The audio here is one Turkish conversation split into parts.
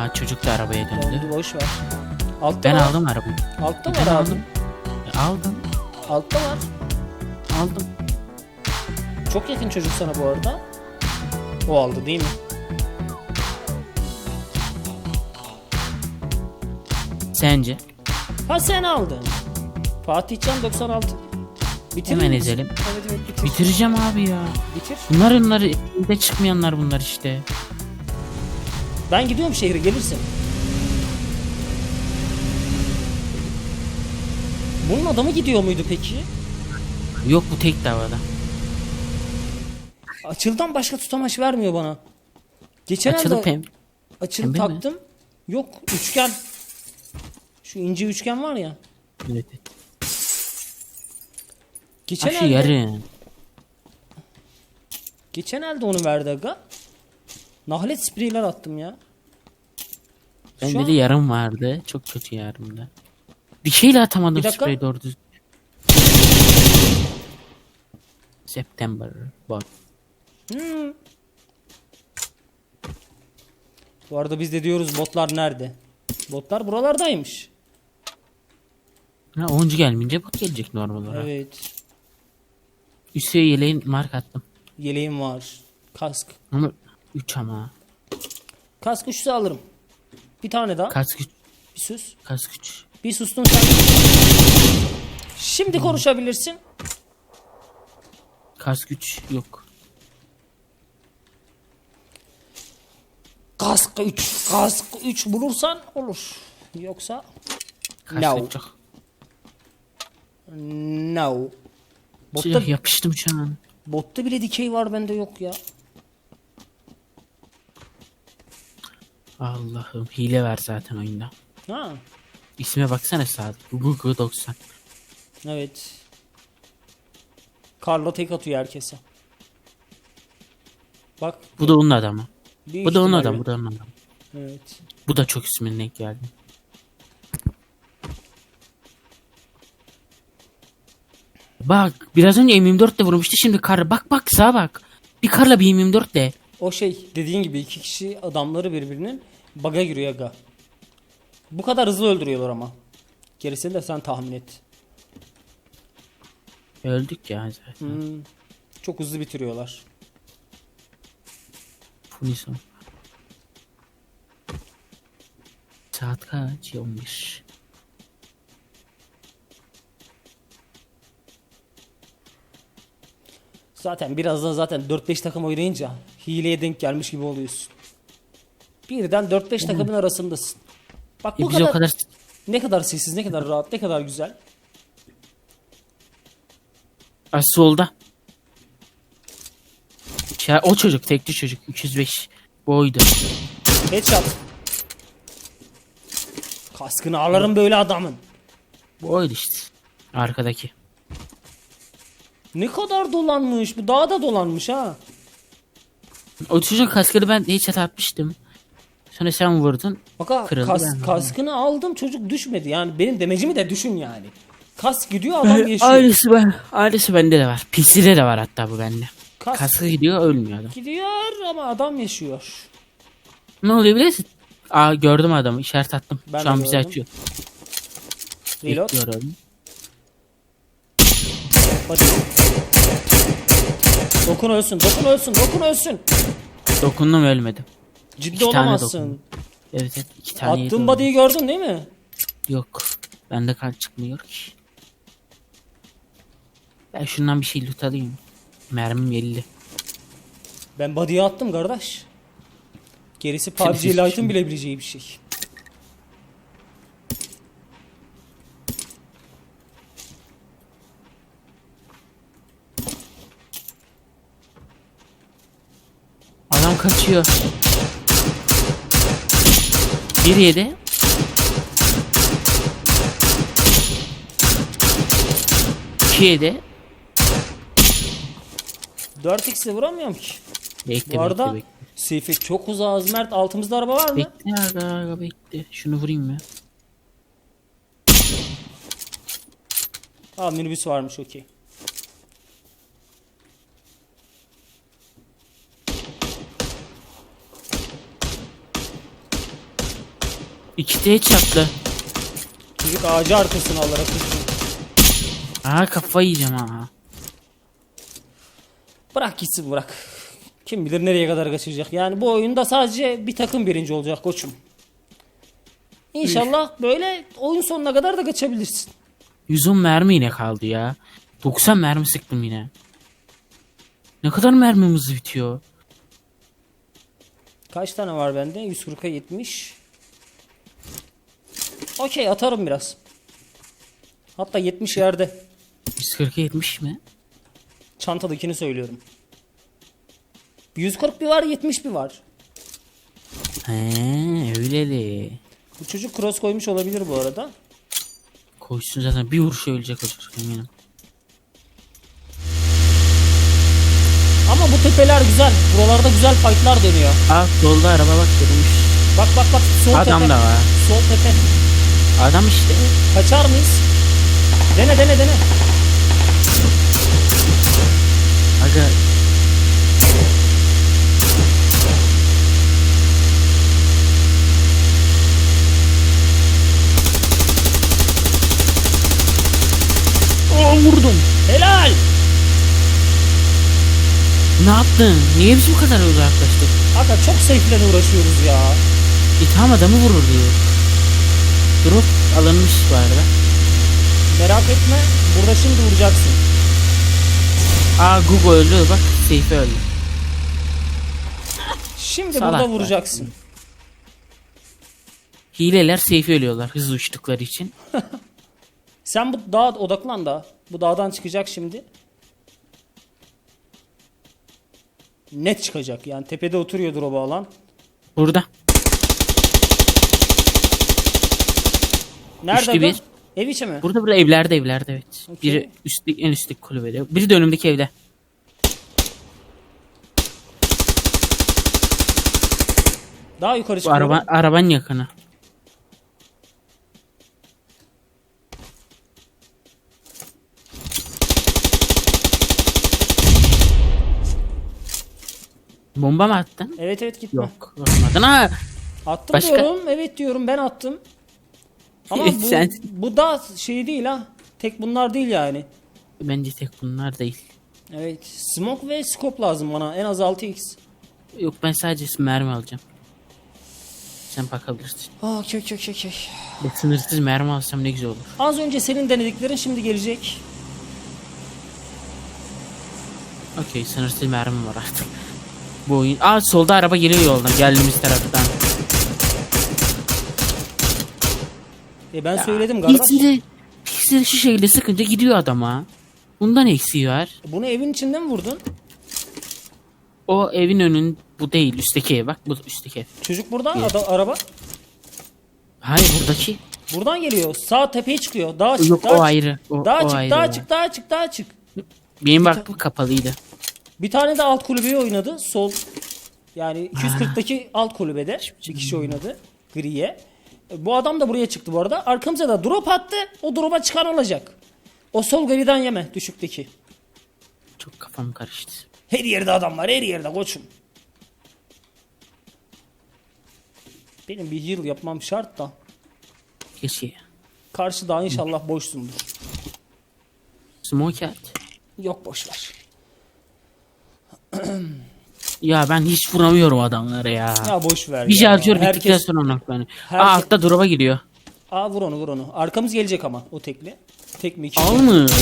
Aa çocuk da arabaya döndü. Oldu boş ver. Altta Ben var. aldım arabayı. Altta Ben var abi. aldım. E, aldım. Altta var. Aldım. Çok yakın çocuk sana bu arada. O aldı değil mi? Sence? Ha sen aldın. Fatihcan 96. Bitir Hemen ezelim. Evet evet bitir. Bitireceğim abi ya. Bitir. Bunlar bunlar de çıkmayanlar bunlar işte. Ben gidiyorum şehre gelirsin. Bunun adamı gidiyor muydu peki? Yok bu tek davada. Açıldan başka tutamaç vermiyor bana. Geçen Açılıp elde hem açılı pembe mi? taktım. Yok üçgen. Şu ince üçgen var ya. evet. Geçen Ha şu elde, yarın. geçen elde onu verdi aga. Nahlet spreyler attım ya. Bende an- de yarım vardı. Çok kötü yarımda. Bir şeyle atamadım Bir spreyi doğru düz. September. Bak. Hmm. Bu arada biz de diyoruz botlar nerede? Botlar buralardaymış. Ha, oyuncu gelmeyince bot gelecek normal olarak. Evet. Üstüne yeleğin mark attım. Yeleğim var. Kask. Ama 3 ama. Kask üçlü alırım. Bir tane daha. Kaç güç. bir sus. Kaç güç. Bir sustun sen. Şimdi konuşabilirsin. Kaç güç yok. Kask 3. Kask 3 bulursan olur. Yoksa Kaç No. yok. no. Botta, Silah yapıştım şu an. botta bile dikey var bende yok ya. Allah'ım hile var zaten oyunda. Ha. İsme baksana Sadık. Google 90. Evet. Karla tek atıyor herkese. Bak. Bu da onun adamı. büyük Bu da onun adamı. Bu da onun adamı. Evet. Bu da çok ismine denk geldi. Bak biraz önce M24 de vurmuştu şimdi kar bak bak sağa bak. Bir karla bir M24 de. O şey dediğin gibi iki kişi adamları birbirinin baga giriyor aga. Bu kadar hızlı öldürüyorlar ama. Gerisini de sen tahmin et. Öldük ya zaten. Hmm. Çok hızlı bitiriyorlar. Punison. Saat kaç? 11. Zaten birazdan zaten 4-5 takım oynayınca hileye denk gelmiş gibi oluyorsun. Birden 4-5 takımın arasındasın. Bak Ya bu biz kadar, o kadar ne kadar sessiz, ne kadar rahat, ne kadar güzel. Ay solda. Ya o çocuk tekli çocuk 205 boydu. Headshot. Kaskını alırım böyle adamın. Boydu işte. Arkadaki. Ne kadar dolanmış. Bu dağda dolanmış ha. O çocuk kaskını ben headshot atmıştım. Sonra sen vurdun. Bak ha, Kırıldı kas- yani. kaskını aldım çocuk düşmedi. Yani benim demecimi de düşün yani. Kask gidiyor adam yaşıyor. Aynısı ben. Aynısı bende de var. PC'de de var hatta bu bende. Kask Kaskı gidiyor ölmüyor adam. gidiyor ama adam yaşıyor. Ne oluyor biliyorsun? Aa gördüm adamı işaret attım. Ben Şu an bizi açıyor. Reload. Bekliyorum. Hadi. Dokun ölsün, dokun ölsün, dokun ölsün. Dokundum ölmedim. Ciddi İki olamazsın. Evet evet iki tane Attığın body'yi gördün değil mi? Yok. Bende kan çıkmıyor ki. Ben şundan bir şey loot alayım. Mermim 50. Ben body'yi attım kardeş. Gerisi PUBG seçmişim. Lite'ın bilebileceği bir şey. Adam kaçıyor. Bir yedi. İki yedi. 4x'le vuramıyorum ki. Bekle Bu arada bekle bekle. Seyfi çok uzağız Mert. Altımızda araba var mı? Bekle aga, aga bekle. Şunu vurayım mı? Aa minibüs varmış okey. İki de çarptı. Çocuk ağacı arkasına alarak kaçıyor. Aa kafayı yiyeceğim ha. Bırak gitsin bırak. Kim bilir nereye kadar kaçacak. Yani bu oyunda sadece bir takım birinci olacak koçum. İnşallah böyle oyun sonuna kadar da kaçabilirsin. 110 mermi yine kaldı ya. 90 mermi sıktım yine. Ne kadar mermimiz bitiyor? Kaç tane var bende? 140'a 70. Okey atarım biraz. Hatta 70 yerde. 140'a 70 mi? Çantadakini söylüyorum. 140 bir var 70 bir var. He öyleli. Bu çocuk cross koymuş olabilir bu arada. Koysun zaten bir vuruş ölecek o çocuk eminim. Ama bu tepeler güzel. Buralarda güzel fightlar dönüyor. Aa solda araba bak durmuş. Bak bak bak sol Adam tepe. da var. Sol tepe. Adam işte. Kaçar mıyız? Dene dene dene. Aga Oh vurdum. Helal. Ne yaptın? Niye biz bu kadar uzaklaştık? Aga çok safe'le uğraşıyoruz ya. İtham adamı vururdu. Drop alınmış bu arada. Merak etme. Burada şimdi vuracaksın. Aa Google öldü bak. Seyfi öldü. Şimdi Salak burada vuracaksın. Hileler Seyfi ölüyorlar hızlı uçtukları için. Sen bu dağa odaklan da. Bu dağdan çıkacak şimdi. Net çıkacak. Yani tepede oturuyordur o bağlan. Burada. Nerede Üçlü bir. Ev içi mi? Burada burada evlerde evlerde evet. Okey. Biri üstlük en üstlük kulübede. Biri de önümdeki evde. Daha yukarı Bu çıkıyor. araba, arabanın yakını. Bomba mı attın? Evet evet gitme. Yok. Vurmadın ha. Attım Başka? diyorum. Evet diyorum ben attım. Ama bu, Sen- bu da şey değil ha. Tek bunlar değil yani. Bence tek bunlar değil. Evet. Smoke ve scope lazım bana. En az 6x. Yok ben sadece mermi alacağım. Sen bakabilirsin. Aa kök kök kök kök. Bir sınırsız mermi alsam ne güzel olur. Az önce senin denediklerin şimdi gelecek. Okey sınırsız mermi var artık. Bu oyun... Aa solda araba geliyor yoldan geldiğimiz taraftan. E ben söyledim kardeş. İkisini, ikisini şu şekilde sıkınca gidiyor adama. Bundan eksiği var. Bunu evin içinde mi vurdun? O evin önün bu değil üstteki ev bak bu üstteki ev. Çocuk burada Evet. ada- araba. Hayır buradaki. Buradan geliyor. Sağ tepeye çıkıyor. Dağa çık. Yok dağa o çık. ayrı. O, Dağa o çık, ayrı. dağa çık, dağa çık, dağa çık. Benim baktım kapalıydı. Bir tane de alt kulübeye oynadı. Sol yani 240'taki alt kulübede bir kişi oynadı. Griye. Bu adam da buraya çıktı bu arada. Arkamıza da drop attı. O drop'a çıkan olacak. O sol griden yeme düşükteki. Çok kafam karıştı. Her yerde adam var. Her yerde koçum. Benim bir yıl yapmam şart da. Keşke. Karşı daha inşallah boşsundur. Smoke at. Yok boş ver. Ya ben hiç vuramıyorum adamlara ya. Ya boş ver. bir ya. şarjör bittikten Herkes- sonra onaklanıyor. Aa herkes- altta drop'a gidiyor. Aa vur onu vur onu. Arkamız gelecek ama o tekli. Tek mi iki mi? Almış.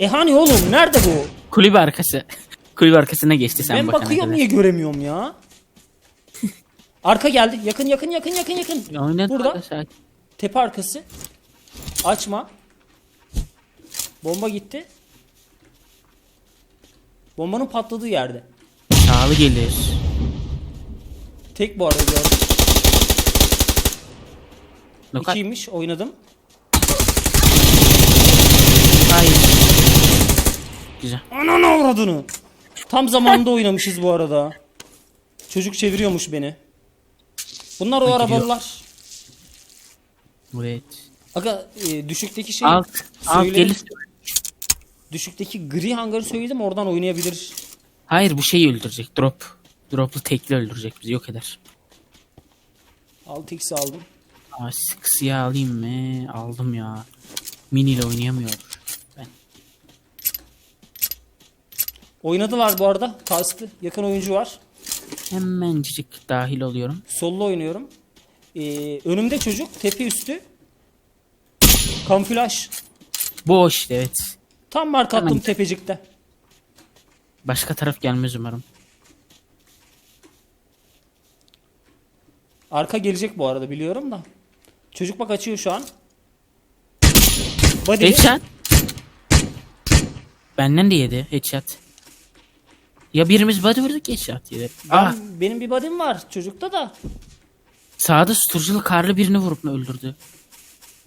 E hani oğlum nerede bu? Kulübe arkası. Kulübe arkasına geçti sen ben bakana bakıyorum kadar. niye göremiyorum ya? Arka geldi. Yakın yakın yakın yakın yakın. Ya oyna Burada. Tepe arkası. Açma. Bomba gitti. Bombanın patladığı yerde. Sağlı gelir. Tek bu arada gördüm. Lokal. İkiymiş oynadım. Hayır. Güzel. Ananı avradını. Tam zamanında oynamışız bu arada. Çocuk çeviriyormuş beni. Bunlar o Ha, arabalılar. Evet. Aga e, düşükteki şey Alt. Alt söyle- gelir. Düşükteki gri hangarı söyledim oradan oynayabilir. Hayır bu şeyi öldürecek. Drop. Droplu tekli öldürecek bizi yok eder. 6x aldım. Aa, alayım mı? Aldım ya. Mini ile oynayamıyorum. Ben. Oynadılar bu arada. Kastı. Yakın oyuncu var. Hemencik dahil oluyorum. Sollu oynuyorum. Ee, önümde çocuk. Tepe üstü. Kamuflaj. Boş evet. Tam marka attım Hemen. tepecikte. Başka taraf gelmez umarım. Arka gelecek bu arada biliyorum da. Çocuk bak açıyor şu an. Body. Headshot. Benden de yedi headshot. Ya birimiz body vurduk headshot yedi. Ben, Aa, benim bir body'm var çocukta da. sağda susturuculu karlı birini vurup öldürdü?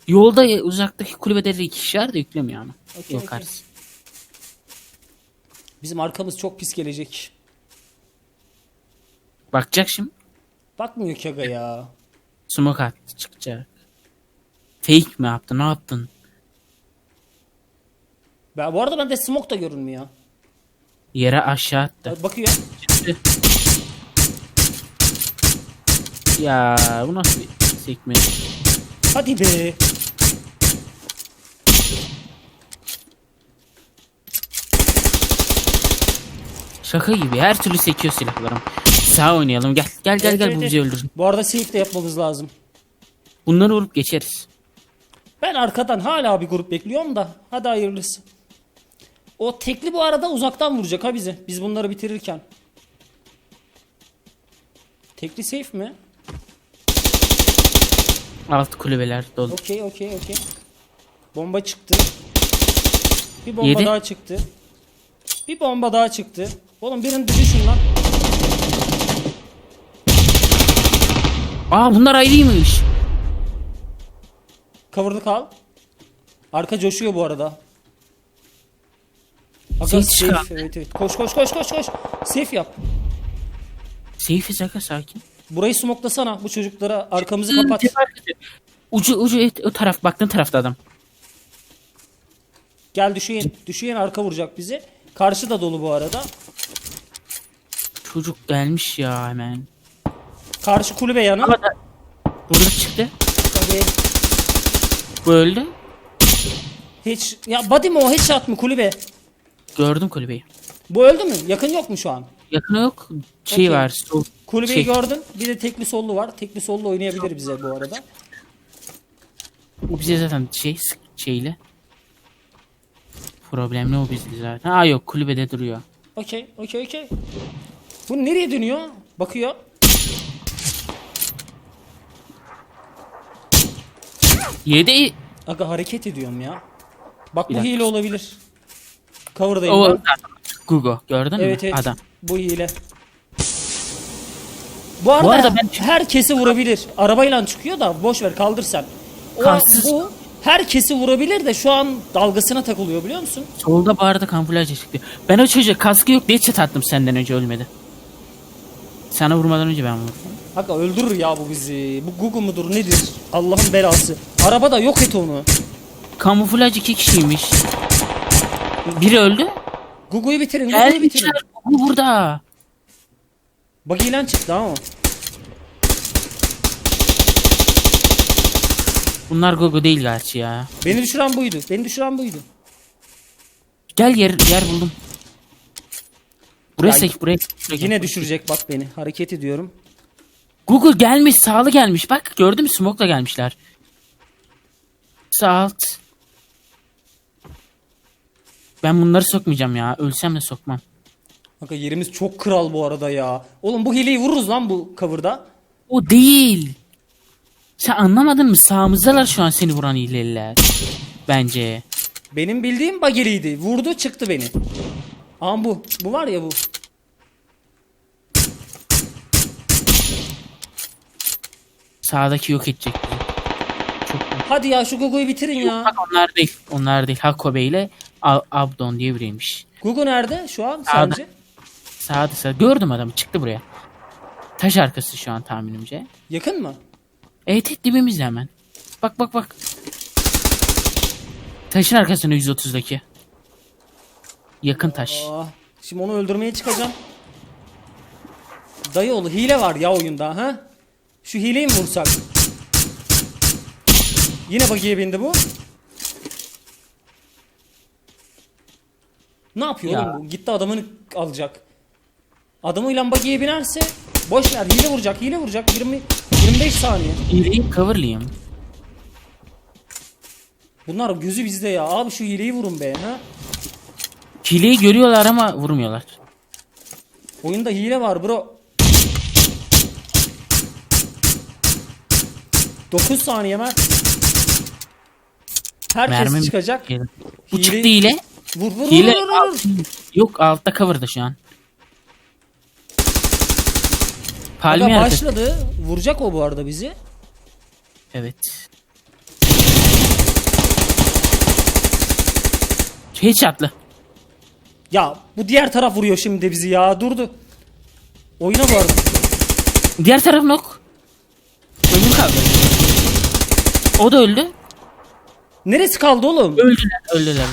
Yolda ya- uzaktaki kulübede de iki kişiler de yüklemiyor ama. Okey, Yok okey. arası. Bizim arkamız çok pis gelecek. Bakacak şimdi. Bakmıyor ki aga ya. Smoke attı çıkacak. Fake mi yaptı ne yaptın? Ben, bu arada bende smoke da görünmüyor. Yere aşağı attı. Bak- Bakıyor. Ya bu nasıl bir sekme? Hadi be. Şaka gibi her türlü sekiyor silahlarım. Sağ oynayalım gel. Gel gel Evet, gel evet, bu bizi evet. öldürsün. Bu arada safe de yapmamız lazım. Bunları vurup geçeriz. Ben arkadan hala bir grup bekliyorum da. Hadi hayırlısı. O tekli bu arada uzaktan vuracak ha bizi. Biz bunları bitirirken. Tekli safe mi? Alt kulübeler dolu. Okey okey okey. Bomba çıktı. Bir bomba Yedi. daha çıktı. Bir bomba daha çıktı. Oğlum birini düşün lan. Aa bunlar ayrıymış. Cover'lı kal. Arka coşuyor bu arada. Aga safe. çıkar. Evet evet. Koş koş koş koş koş. Safe yap. Seyfi Zaka sakin. Burayı smoklasana. Bu çocuklara arkamızı kapat. Ucu ucu o taraf baktığın tarafta adam. Gel düşeyim. Düşeyim arka vuracak bizi. Karşı da dolu bu arada. Çocuk gelmiş ya hemen. Karşı kulübe yanı. Ama da- Burada çıktı. Tabii. Bu öldü. Hiç ya body mi o headshot mı kulübe? Gördüm kulübeyi. Bu öldü mü? Yakın yok mu şu an? Yakını yok. Şey Okey. var. Sol. Kulübeyi Şey. gördün. Bir de tekli sollu var. Tekli sollu oynayabilir bize bu arada. O bize zaten şey sık- şeyle. Problemli o bizde zaten. Aa yok kulübede duruyor. Okey, okey, okey. Bu nereye dönüyor? Bakıyor. Yedi. Aga hareket ediyorum ya. Bak Bir bu dakika. hile olabilir. Cover'dayım O ben. Gugo gördün Evet mü? evet. Adam. Bu hile. Bu arada, Bu arada ben- herkesi vurabilir. Arabayla çıkıyor da boş ver kaldır sen. O, Kalsız. bu herkesi vurabilir de şu an dalgasına takılıyor biliyor musun? Solda bu arada kamuflaj çıktı. Ben o çocuğa kaskı yok diye çat attım senden önce ölmedi. Sana vurmadan önce ben vurdum. Aga öldürür ya bu bizi. Bu Google mudur nedir? Allah'ın belası. Araba da yok et onu. Kamuflaj iki kişiymiş. Biri öldü. Google'yu bitirin. Google'yu bitirin. Bu burada. Buggy'len çıktı ama. Bunlar Gogo değil gerçi ya. Beni düşüren buydu. Beni düşüren buydu. Gel yer yer buldum. Buraya Ya sek buraya. buraya Yine düşürecek bak beni. Hareket ediyorum. Google gelmiş sağlı gelmiş. Bak gördün mü smoke'la gelmişler. Sağ alt. Ben bunları sokmayacağım ya. Ölsem de sokmam. Kanka yerimiz çok kral bu arada ya. Oğlum bu hileyi vururuz lan bu cover'da. O değil. Sen anlamadın mı? Sağımızdalar şu an seni vuran hileliler. Bence. Benim bildiğim bageliydi. Vurdu çıktı beni. Ama bu. Bu var ya bu. Sağdaki yok edecek. Çok Hadi ya şu Google'yu bitirin ya. Bak onlar değil. Onlar değil. Hakobe ile Ab- Abdon diye biriymiş. Google nerede şu an Sağda. sence? Sağda sağda. Gördüm adamı. Çıktı buraya. Taş arkası şu an tahminimce. Yakın mı? Evet evet dibimizde hemen. Bak bak bak. Taşın arkasında 130'daki. Yakın taş. Aa, şimdi onu öldürmeye çıkacağım. Dayı oğlu hile var ya oyunda ha? Şu hileyi mi vursak? Yine bagiye bindi bu. Ne yapıyor Ya. oğlum bu? Gitti adamını alacak. Adamıyla bagiye binerse boş ver hile vuracak hile vuracak 20 25 saniye. İyileyi coverlayayım. Bunlar gözü bizde ya. Abi şu hileyi vurun be ha. Hileyi görüyorlar ama vurmuyorlar. Oyunda hile var bro. 9 saniye Mert. Herkes Mermim çıkacak. Hile. Bu çıktı hile. Vur vur Hile vur vur vur. yok altta cover'da şu an. Palmiye Aga başladı. Vuracak o bu arada bizi. Evet. Headshot'lı. Ya bu diğer taraf vuruyor şimdi bizi ya. Durdu. Oyuna bu arada. Diğer taraf nok. Öbür kaldı. O da öldü. Neresi kaldı oğlum? Öldüler. Öldüler.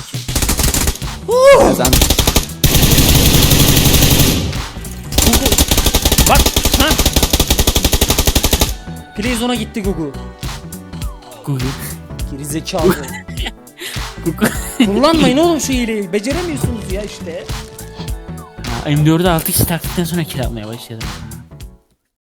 Kazandık. Playzone'a gitti Gugu. Google. Gerizekalı. Google. Kullanmayın oğlum şu hileyi. Beceremiyorsunuz ya işte. Ha, M4'ü 6 kişi taktıktan sonra kill almaya başladım.